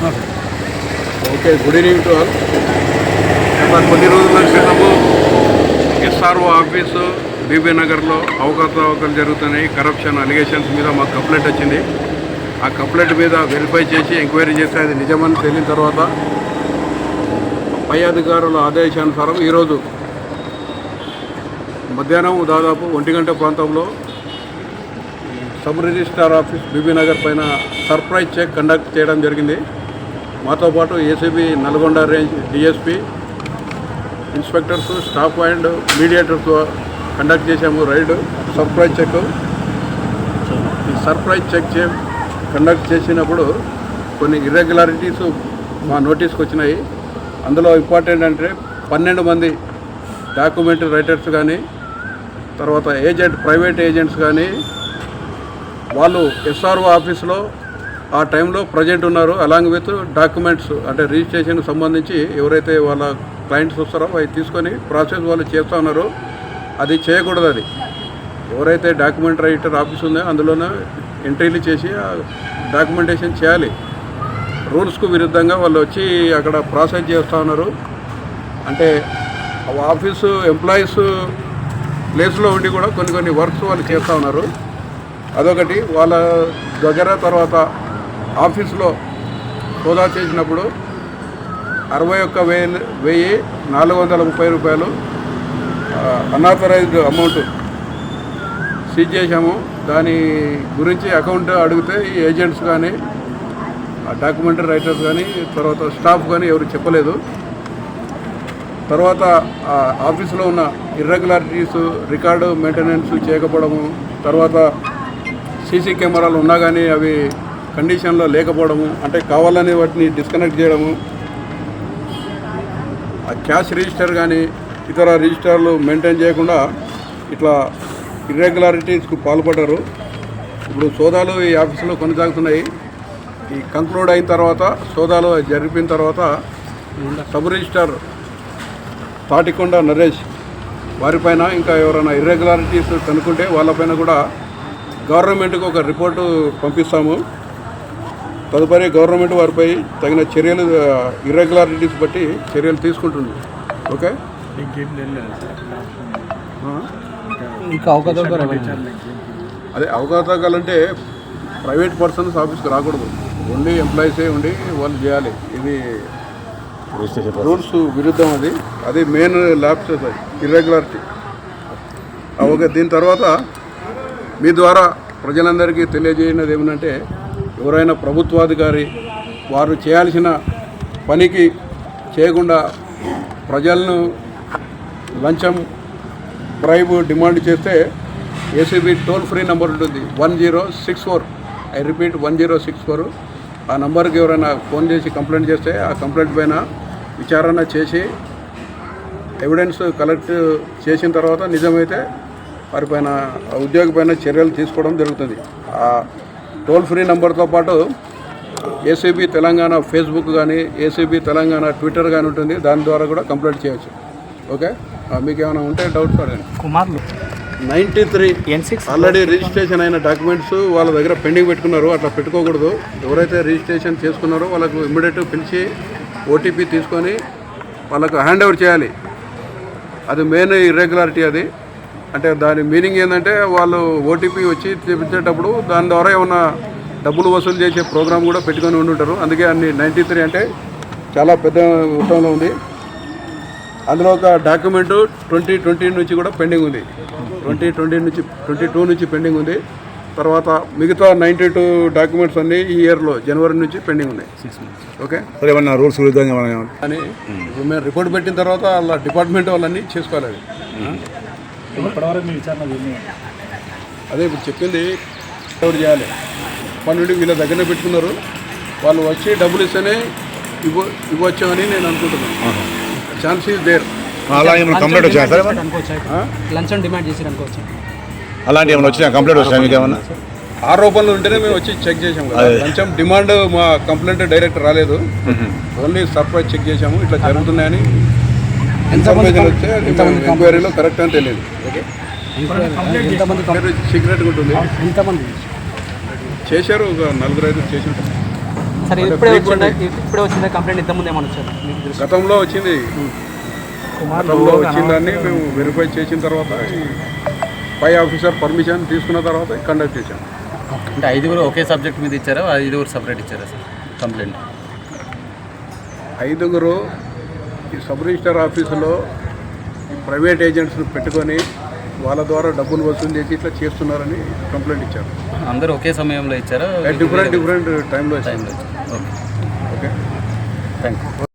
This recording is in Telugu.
Sir. Okay good evening to all. కొన్ని రోజుల క్రితము ఎస్ఆర్ఓ ఆఫీసు బీబీ నగర్లో అవకతవకలు జరుగుతున్నాయి. కరప్షన్ అలిగేషన్స్ మీద మాకు కంప్లైంట్ వచ్చింది. ఆ కంప్లైంట్ మీద వెరిఫై చేసి ఎంక్వైరీ చేస్తే అది నిజమని తెలియన తర్వాత పై అధికారుల ఆదేశానుసారం ఈరోజు మధ్యాహ్నం దాదాపు ఒంటి గంట ప్రాంతంలో sub registrar office BB Nagar పైన సర్ప్రైజ్ చెక్ కండక్ట్ చేయడం జరిగింది. మాతో పాటు ACB Nalgonda range DSP inspectors staff and mediators conduct చేశాము రైడ్ సర్ప్రైజ్ చెక్. ఈ సర్ప్రైజ్ చెక్ చే కండక్ట్ చేసినప్పుడు కొన్ని ఇర్రెగ్యులారిటీస్ మా నోటీస్కి వచ్చినాయి. అందులో ఇంపార్టెంట్ అంటే పన్నెండు మంది డాక్యుమెంట్ రైటర్స్ కానీ తర్వాత ఏజెంట్ ప్రైవేట్ ఏజెంట్స్ కానీ వాళ్ళు ఎస్ఆర్ఓ ఆఫీస్లో ఆ టైంలో ప్రజెంట్ ఉన్నారు. అలాంగ్ విత్ డాక్యుమెంట్స్ అంటే రిజిస్ట్రేషన్కి సంబంధించి ఎవరైతే వాళ్ళ క్లయింట్స్ వస్తారో అవి తీసుకొని ప్రాసెస్ వాళ్ళు చేస్తూ ఉన్నారు. అది చేయకూడదు అది. ఎవరైతే డాక్యుమెంట్ రైటర్ ఆఫీస్ ఉందో అందులోనే ఎంట్రీలు చేసి డాక్యుమెంటేషన్ చేయాలి. రూల్స్కు విరుద్ధంగా వాళ్ళు వచ్చి అక్కడ ప్రాసెస్ చేస్తూ ఉన్నారు. అంటే ఆ ఆఫీసు ఎంప్లాయీస్ ప్లేస్లో ఉండి కూడా కొన్ని కొన్ని వర్క్స్ వాళ్ళు చేస్తూ ఉన్నారు. అదొకటి. వాళ్ళ దగ్గర తర్వాత ఆఫీస్లో హోదా చేసినప్పుడు అరవై ఒక్క వేలు వెయ్యి నాలుగు వందల ముప్పై రూపాయలు అన్ఆథరైజ్డ్ అమౌంట్ సీజ్ చేశాము. దాని గురించి అకౌంట్ అడిగితే ఈ ఏజెంట్స్ కానీ డాక్యుమెంటరీ రైటర్స్ కానీ తర్వాత స్టాఫ్ కానీ ఎవరు చెప్పలేదు. తర్వాత ఆ ఆఫీసులో ఉన్న ఇర్రెగ్యులారిటీస్ రికార్డు మెయింటెనెన్స్ చేయకపోవడము తర్వాత సీసీ కెమెరాలు ఉన్నా కానీ అవి కండిషన్లో లేకపోవడము అంటే కావాలని వాటిని డిస్కనెక్ట్ చేయడము ఆ క్యాష్ రిజిస్టర్ కానీ ఇతర రిజిస్టర్లు మెయింటైన్ చేయకుండా ఇట్లా ఇర్రెగ్యులారిటీస్కు పాల్పడ్డారు. ఇప్పుడు సోదాలు ఈ ఆఫీసులో కొనసాగుతున్నాయి. ఈ కంక్లూడ్ అయిన తర్వాత సోదాలు జరిపిన తర్వాత సబ్ రిజిస్టర్ తాటికొండ నరేష్ వారిపైన ఇంకా ఎవరైనా ఇర్రెగ్యులారిటీస్ కనుక్కుంటే వాళ్ళపైన కూడా గవర్నమెంట్కి ఒక రిపోర్టు పంపిస్తాము. తదుపరి గవర్నమెంట్ వారిపై తగిన చర్యలు ఇర్రెగ్యులారిటీస్ బట్టి చర్యలు తీసుకుంటుంది. ఓకే? అదే అవకాశాలంటే ప్రైవేట్ పర్సన్స్ ఆఫీస్కి రాకూడదు. ఓన్లీ ఎంప్లాయీసే ఉండి వాళ్ళు చేయాలి. ఇది రూల్స్ విరుద్ధం అది. అది మెయిన్ ల్యాబ్స్ ఇర్రెగ్యులారిటీ ఓకే దీని తర్వాత మీ ద్వారా ప్రజలందరికీ తెలియజేయనది ఏమిటంటే ఎవరైనా ప్రభుత్వాధికారి వారు చేయాల్సిన పనికి చేయకుండా ప్రజలను లంచం ప్రైబ్ డిమాండ్ చేస్తే ఏసీబీ టోల్ ఫ్రీ నెంబర్ ఉంటుంది. One zero six four. I repeat one zero six four. ఆ నెంబర్కి ఎవరైనా ఫోన్ చేసి కంప్లైంట్ చేస్తే ఆ కంప్లైంట్ పైన విచారణ చేసి ఎవిడెన్స్ కలెక్ట్ చేసిన తర్వాత నిజమైతే వారిపైన ఆ ఉద్యోగి పైన చర్యలు తీసుకోవడం జరుగుతుంది. ఆ టోల్ ఫ్రీ నెంబర్తో పాటు ఏసీబీ తెలంగాణ ఫేస్బుక్ కానీ ఏసీబీ తెలంగాణ ట్విట్టర్ కానీ ఉంటుంది. దాని ద్వారా కూడా కంప్లైంట్ చేయొచ్చు. ఓకే? మీకు ఏమైనా ఉంటే డౌట్స్ అడగండి కుమార్లు. Ninety three N six already registration అయిన డాక్యుమెంట్స్ వాళ్ళ దగ్గర పెండింగ్ పెట్టుకున్నారు. అట్లా పెట్టుకోకూడదు. ఎవరైతే రిజిస్ట్రేషన్ చేసుకున్నారో వాళ్ళకు ఇమ్మీడియట్ పిలిచి ఓటీపీ తీసుకొని వాళ్ళకు హ్యాండ్ ఓవర్ చేయాలి. అది మెయిన్ ఇర్రెగ్యులారిటీ అది. అంటే దాని మీనింగ్ ఏంటంటే వాళ్ళు ఓటీపీ వచ్చి తెప్పించేటప్పుడు దాని ద్వారా ఏమన్నా డబ్బులు వసూలు చేసే ప్రోగ్రామ్ కూడా పెట్టుకొని ఉండుంటారు. అందుకే అన్ని నైంటీ త్రీ అంటే చాలా పెద్ద మొత్తంలో ఉంది. అందులో ఒక డాక్యుమెంట్ ట్వంటీ ట్వంటీ నుంచి కూడా పెండింగ్ ఉంది. ట్వంటీ ట్వంటీ నుంచి ట్వంటీ టూ నుంచి పెండింగ్ ఉంది. తర్వాత మిగతా నైంటీ టూ డాక్యుమెంట్స్ అన్నీ ఈ ఇయర్లో జనవరి నుంచి పెండింగ్ ఉన్నాయి. ఓకే? మరి ఏమన్నా రూల్స్ అని ఇప్పుడు మేము రిపోర్ట్ పెట్టిన తర్వాత వాళ్ళ డిపార్ట్మెంట్ వాళ్ళన్నీ చేసుకోవాలి. అది ఇప్పటివరకు మీ విచారణ అదే ఇప్పుడు చెప్పింది ఎవరు చేయాలి? అప్పటి నుండి వీళ్ళ దగ్గరనే పెట్టుకున్నారు. వాళ్ళు వచ్చి డబ్బులు ఇస్తేనే ఇవ్వ ఇవ్వచ్చు అని నేను అనుకుంటున్నాను. ఛాన్స్ ఈజ్ దేర్ అలా ఏమైనా కంప్లైంట్ సార్ లంచం డిమాండ్ చేసి అనుకోవచ్చు అలాంటి ఏమైనా వచ్చినా? కంప్లైంట్ వచ్చాయా మీకు ఏమన్నా? ఆరోపణలు ఉంటేనే మేము వచ్చి చెక్ చేసాము కదా. కొంచెం డిమాండ్ మా కంప్లైంట్ డైరెక్ట్ రాలేదు. ఓన్లీ సర్ప్రైజ్ చెక్ చేసాము ఇట్లా జరుగుతున్నాయని ఇన్ఫర్మేషన్ వస్తే ఎంక్వైరీలో కరెక్ట్ అని తెలియదు. ఓకే. ఎంతమంది సీక్రెట్గా ఉంటుంది. ఎంతమంది? చేశారు ఒక నలుగురు ఐదు చేసి సరే ఇప్పుడే వచ్చిందా? ఇప్పుడే వచ్చిందా కంప్లైంట్? ఇంతకుముందు ఏమని వచ్చారు? గతంలో వచ్చింది. గతంలో వచ్చిందని మేము వెరిఫై చేసిన తర్వాత పై ఆఫీసర్ పర్మిషన్ తీసుకున్న తర్వాత కండక్ట్ చేశాం. అంటే ఐదుగురు ఒకే సబ్జెక్ట్ మీద ఇచ్చారా? ఐదుగురు సపరేట్ ఇచ్చారా సార్ కంప్లైంట్ ఐదుగురు ఈ సబ్ రిజిస్టర్ ఆఫీసులో ప్రైవేట్ ఏజెంట్స్ని పెట్టుకొని వాళ్ళ ద్వారా డబ్బులు వసూలు చేసి ఇట్లా చేస్తున్నారని కంప్లైంట్ ఇచ్చారు. అందరూ ఒకే సమయంలో ఇచ్చారా? డిఫరెంట్ డిఫరెంట్ టైంలో టైంలో ఇచ్చారు. Okay okay thank you